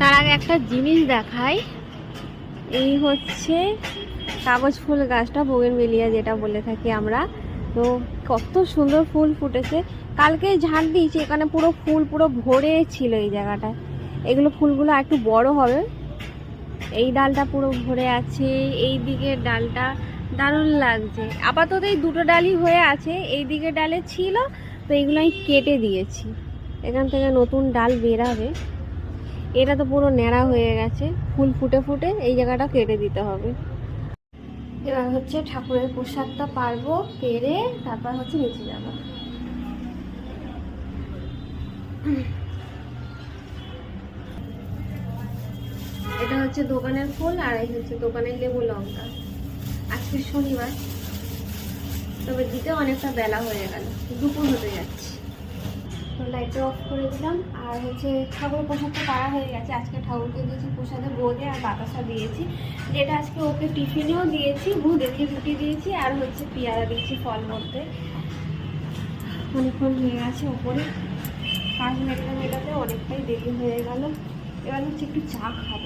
তার আগে একটা জিনিস দেখাই। এই হচ্ছে কাগজ ফুল গাছটা বোগেনভেলিয়া যেটা বলে থাকি আমরা। তো কত সুন্দর ফুল ফুটেছে। কালকে ঝাঁট দিয়েছি, এখানে পুরো ফুল পুরো ভরে ছিল এই জায়গাটায়। এগুলো ফুলগুলো একটু বড় হবে। এই ডালটা পুরো ভরে আছে, এই দিকের ডালটা দারুণ লাগছে। আপাতত এই দুটো ডালই হয়ে আছে, এই দিকের ডালে ছিল, তো এগুলো আমি কেটে দিয়েছি। এখান থেকে নতুন ডাল বেরাবে। এটা তো পুরো ন্যাড়া হয়ে গেছে, ফুল ফুটে ফুটে এই জায়গাটা কেটে দিতে হবে। এবার হচ্ছে ঠাকুরের প্রসাদটা পারব, পেরে তারপর হচ্ছে নিচে যাব। এটা হচ্ছে দোকানের ফুল আর এই হচ্ছে দোকানের লেবু লঙ্কা। আজকে শনিবার, তবে দিতে অনেকটা বেলা হয়ে গেল, দুপুর হতে যাচ্ছে। লাইটটা অফ করে দিলাম। আর হচ্ছে ঠাকুর প্রসাদটা পাড়া হয়ে গেছে। আজকে ঠাকুরকে দিয়েছি প্রসাদে বোঁদে আর বাতাসা দিয়েছি। যেটা আজকে ওকে টিফিনেও দিয়েছি বুঁদে দিয়ে রুটি দিয়েছি আর হচ্ছে পেয়ারা দিয়েছি ফল মধ্যে। অনেকক্ষণ হয়ে গেছে ওপরে। কাজ মেটাতে মেটাতে অনেকটাই দেরি হয়ে গেল। এবার হচ্ছে একটু চা খাব।